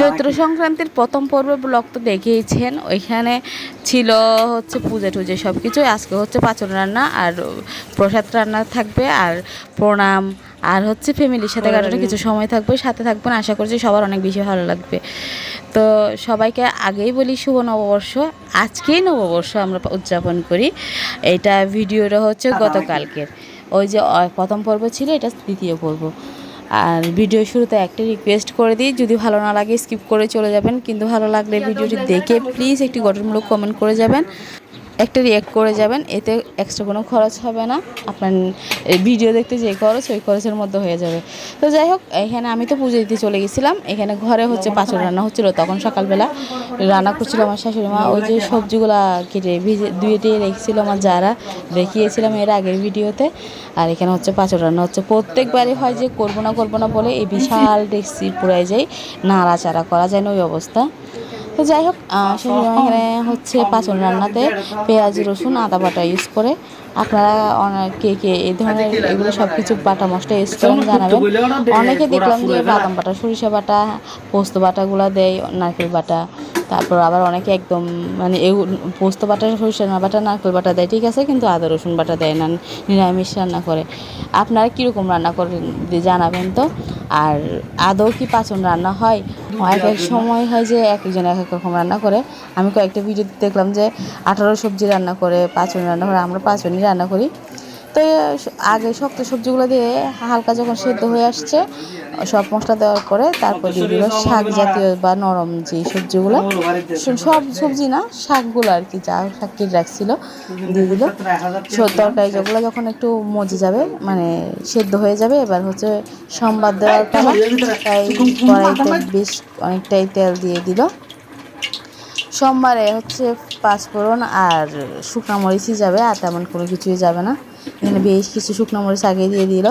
চৈত্র সংক্রান্তির প্রথম পর্বে ব্লগ তো দেখেইছেন ওইখানে ছিল হচ্ছে পূজা টুজা সব কিছু আজকে হচ্ছে পাচন রান্না আর প্রসাদ রান্না থাকবে আর প্রণাম আর হচ্ছে ফ্যামিলির সাথে কাটানো কিছু সময় থাকবে। সাথে থাকবেন আশা করছি সবার অনেক বেশি ভালো লাগবে। তো সবাইকে আগেই বলি শুভ নববর্ষ। আজকেই নববর্ষ আমরা উদযাপন করি। এটা ভিডিওটা হচ্ছে গতকালকের। ওই যে প্রথম পর্ব ছিল এটা দ্বিতীয় পর্ব। আর ভিডিও শুরুতে একটা রিকোয়েস্ট করে দিই যদি ভালো না লাগে স্কিপ করে চলে যাবেন। কিন্তু ভালো লাগলে ভিডিওটি দেখে প্লিজ একটি গঠনমূলক কমেন্ট করে যাবেন। একটা রিয়াক্ট করে যাবেন, এতে এক্সট্রা কোনো খরচ হবে না। আপনার ভিডিও দেখতে যে খরচ, ওই খরচের মধ্যে হয়ে যাবে। তো যাই হোক, এখানে আমি তো পুজো দিতে চলে গেছিলাম। এখানে ঘরে হচ্ছে পাঁচল রান্না হচ্ছিল, তখন সকালবেলা রান্না করছিল আমার শাশুড়ি মা। ওই যে সবজিগুলা কেটে ভিজে ধুয়ে টিয়ে রেখেছিল আমার যারা। দেখিয়েছিলাম এর আগের ভিডিওতে। আর এখানে হচ্ছে পাঁচল রান্না হচ্ছে। প্রত্যেকবারই হয় যে করব না করব না বলে এই বিশাল ডেক্সি পুরাই যায় নাড়াচাড়া করা যায় না ওই অবস্থা। তো যাই হোক এখানে হচ্ছে পাঁচন রান্নাতে পেঁয়াজ রসুন আদা বাটা ইউজ করে। আপনারা অনেক কে কে এই ধরনের এগুলো সব কিছু বাটা মশলা ইউজ করেন জানাবেন। অনেকে দেখলাম যে বাদাম বাটা সরিষা বাটা পোস্ত বাটাগুলো দেয় নারকেল বাটা। তারপর আবার অনেকে একদম মানে এই পোস্ত বাটা সরিষা না বাটা নারকেল বাটা দেয় ঠিক আছে? কিন্তু আদা রসুন বাটা দেয় না নিরামিষ রান্না করে। আপনারা কীরকম রান্না করেন জানাবেন তো? আর আদৌ কি পাচন রান্না হয়? এক এক সময় হয় যে এক একজন এক এক রকম রান্না করে। আমি কয়েকটা ভিডিও দেখলাম যে আঠারো সবজি রান্না করে পাঁচন রান্না করে আমরা পাঁচনই রান্না করি। তো আগে শক্ত সবজিগুলো দিয়ে হালকা যখন সেদ্ধ হয়ে আসছে সব মশলা দেওয়ার পরে তারপর দিয়ে দিল শাক জাতীয় বা নরম যে সবজিগুলো। সব সবজি না শাকগুলো আর কি যা শাক কেটে রাখছিল দিয়ে দিল। তরকারি যেগুলো যখন একটু মজে যাবে মানে সেদ্ধ হয়ে যাবে এবার হচ্ছে সম্বাদ দেওয়ার পালা তাই কড়াইতে বেশ অনেকটাই তেল দিয়ে দিল। সোমবারে হচ্ছে পাঁচফোড়ন আর শুকনো মরিচই যাবে আর তেমন কোনো কিছুই যাবে না। এখানে বেশ কিছু শুকনো মরিচ আগে দিয়ে দিল।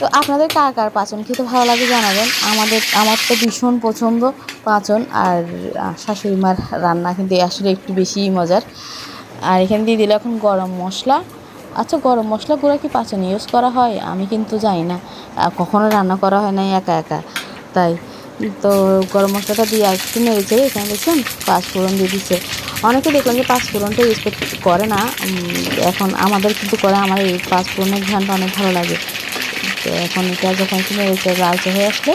তো আপনাদের কার কার পাচন খেতে ভালো লাগে জানাবেন। আমাদের, আমার তো ভীষণ পছন্দ পাচন আর শাশুড়ি মার রান্না কিন্তু আসলে একটু বেশিই মজার। আর এখানে দিয়ে দিল এখন গরম মশলা। আচ্ছা গরম মশলা গুঁড়া কি পাচন ইউজ করা হয়? আমি কিন্তু জানি না। কখনো রান্না করা হয় না একা একা। তাই তো গরম মশলাটা দিয়ে একটু নেড়েছে এখানে দেখছেন পাঁচফোড়ন দিয়ে দিচ্ছে অনেকে দেখলাম যে পাঁচফোড়নটা ইউজ করে না। এখন আমাদের কিন্তু করে আমার এই পাঁচফোড়নের ঘ্রানটা অনেক ভালো লাগে। তো এখন এটা যখন একটু নেড়েছে লালচে হয়ে আসলে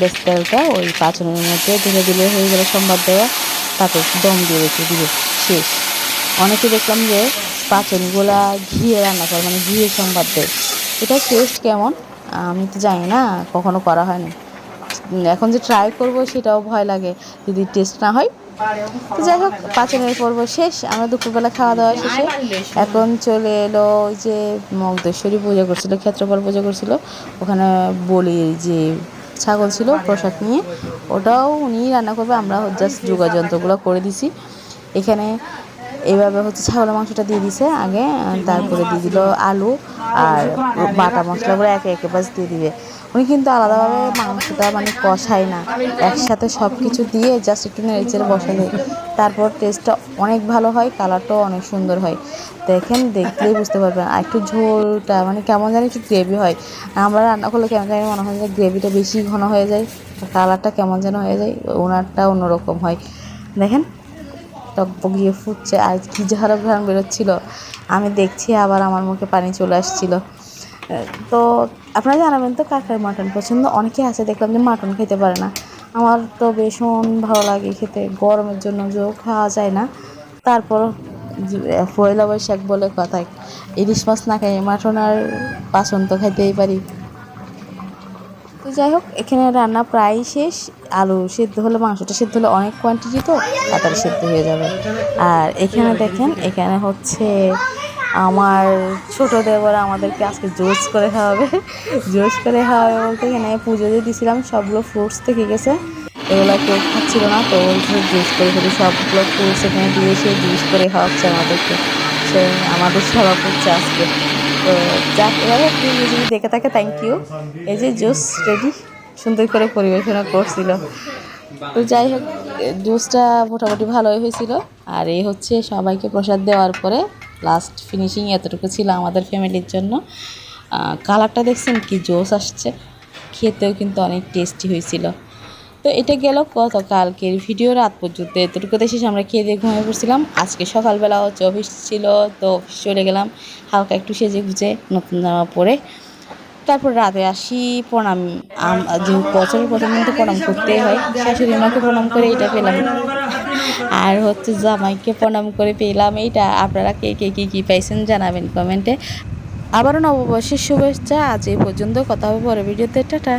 বেশ তেলটা ওই পাঁচনের মধ্যে ধীরে ধীরে হয়ে গেলে সম্বাদ দেওয়া, তাতে দম দিয়ে রেখে দিবে। শেষ। অনেকে দেখলাম যে পাচনগুলা ঘিয়ে রান্না করে মানে ঘিয়ে সম্বাদ দেয়। এটা টেস্ট কেমন? আমি তো জানি না, কখনো করা হয়নি। এখন যে ট্রাই করব সেটাও ভয় লাগে। যদি টেস্ট না হয় যাই হোক পাচনের পর্ব শেষ, আমরা দুপুরবেলা খাওয়া দাওয়া শেষে এখন চলে এলো ওই যে মগদেশ্বরী পূজা করছিল ক্ষেত্রপাল পূজা করছিল। ওখানে বলি যে ছাগল ছিল প্রসাদ নিয়ে, ওটাও উনি রান্না করবে, আমরা জাস্ট যোগাযন্ত্রগুলো করে দিছি। এখানে এইভাবে হচ্ছে ছাগলের মাংসটা দিয়ে দিছে আগে তারপরে দিয়ে দিল আলু আর বাটা মশলাগুলো একে একে বাস দিয়ে দিবে। উনি কিন্তু আলাদাভাবে মাংসটা মানে কষায় না, একসাথে সব কিছু দিয়ে জাস্ট একটু নেড়েচেড়ে বসালে তারপর টেস্টটা অনেক ভালো হয় কালারটাও অনেক সুন্দর হয়। দেখেন, দেখলেই বুঝতে পারবেন, আর একটু ঝোলটা মানে কেমন জানি একটু গ্রেভি হয়। আমরা রান্না করলে কেমন জানি মনে হয় যে গ্রেভিটা বেশি ঘন হয়ে যায় কালারটা কেমন যেন হয়ে যায়, ওনারটা অন্যরকম হয়। দেখেন টকবগিয়ে ফুটছে আর কি ঝাড়া ঘ্রাণ বেরোচ্ছিল, আমি দেখছি আবার আমার মুখে পানি চলে আসছিল। তো আপনারা জানাবেন তো কার কার মাটন পছন্দ? অনেকে আছে, দেখলাম যে মাটন খেতে পারে না। আমার তো ভীষণ ভালো লাগে খেতে, গরমের জন্য যে খাওয়া যায় না। তারপর পয়লা বৈশাখ বলে কথা ইলিশ মাছ না খাই মাটন আর পাচন তো খাইতেই পারি। যাই হোক, এখানে রান্না প্রায় শেষ। আলু সেদ্ধ হলে, মাংসটা সেদ্ধ হলে অনেক কোয়ান্টিটি তো, তাড়াতাড়ি সেদ্ধ হয়ে যাবে। আর এখানে দেখেন, এখানে হচ্ছে আমার ছোট দেবর আমাদেরকে আজকে জোস করে খাওয়াবে। জোস করে খাওয়াবে বলতে এখানে পুজো দিয়ে দিয়েছিলাম, সবগুলো ফ্রুটস থেকে গেছে। এগুলো কেউ খাচ্ছিল না, তো জুস করে ফেলি সবগুলো ফ্রুটস এখানে দিয়ে সে জুস করে খাওয়াচ্ছে আমাদেরকে। সে আমাদের সেবা করছে আজকে। তো যাক এভাবে আপনি যদি দেখে থাকে থ্যাংক ইউ এই যে জুস রেডি সুন্দর করে পরিবেশনা করছিল। তো যাই হোক জুসটা মোটামুটি ভালোই হয়েছিল। আর এই হচ্ছে সবাইকে প্রসাদ দেওয়ার পরে লাস্ট ফিনিশিং এতটুকু ছিল আমাদের ফ্যামিলির জন্য। কালারটা দেখছেন কি জোস আসছে। খেতেও কিন্তু অনেক টেস্টি হয়েছিল। তো এটা গেল গতকালকের ভিডিও রাত পর্যন্ত। এতটুকুতে শেষে, আমরা খেয়ে দিয়ে ঘুমিয়ে পড়ছিলাম। আজকে সকালবেলা হচ্ছে অফিস ছিল, তো অফিস চলে গেলাম, হালকা একটু সেজে গুজে নতুন জামা পরে। তারপর রাতে আসি, প্রণাম যেহেতু বছরের প্রথম তো প্রণাম করতেই হয়, শাশুড়ি মাকে প্রণাম করে এটা পেলাম। আর হচ্ছে জামাইকে প্রণাম করে পেলাম, এইটা আপনারা কে কে, কী কী পাইছেন জানাবেন কমেন্টে। আবারও নববর্ষের শুভেচ্ছা, আজ এই পর্যন্ত, কথা হবে পরে ভিডিওতে, টাটা।